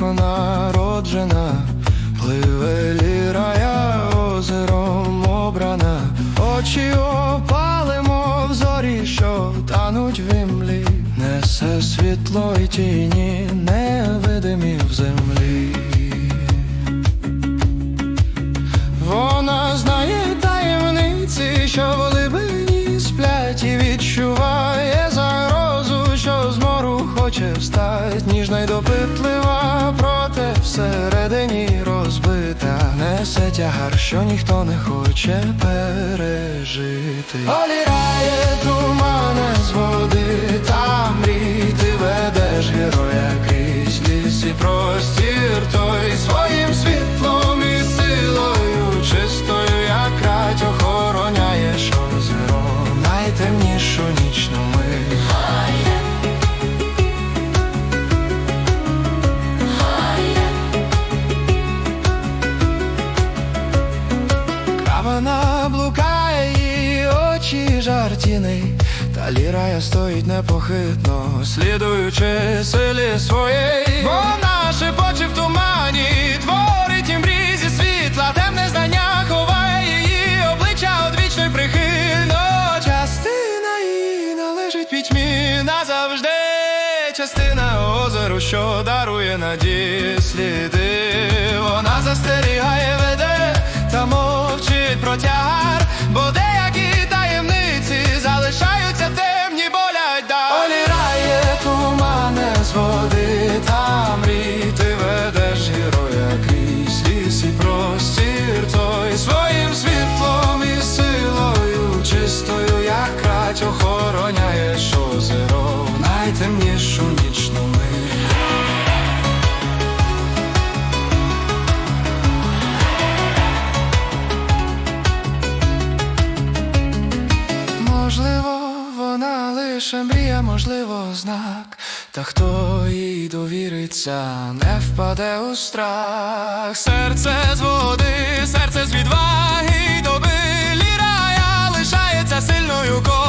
народжена, пливе лірая озером обрана, очі опалимо в зорі, що тануть в імлі, несе світло й тіні, невидимі в землі. Хоче встать, ніжна й допитлива, проте всередині розбита, несе тягар, що ніхто не хоче пережити. Олірає тумане з води, Кавана блукає її очі жартіни, та лірая стоїть непохитно, слідуючи силі своєї. Вона шепоче в тумані, творить їм брізі світла, темне знання ховає її обличчя одвічно прихильно. Частина її належить пітьмі назавжди. Частина озеру, що дарує надії сліди. Вона застерігає, в найтемнішу нічну мить. Можливо, вона лише мрія, можливо, знак. Та хто їй довіриться, не впаде у страх. Серце з води, серце з відваги доби лірая лишається сильною, коли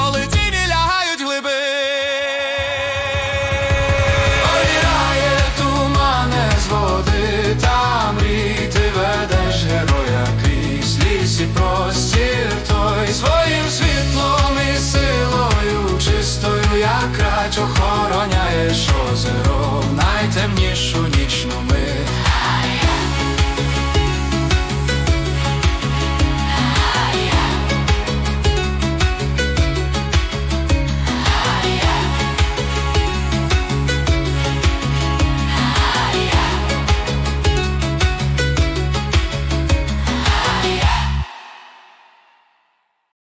охороняєш озеро найтемнішу.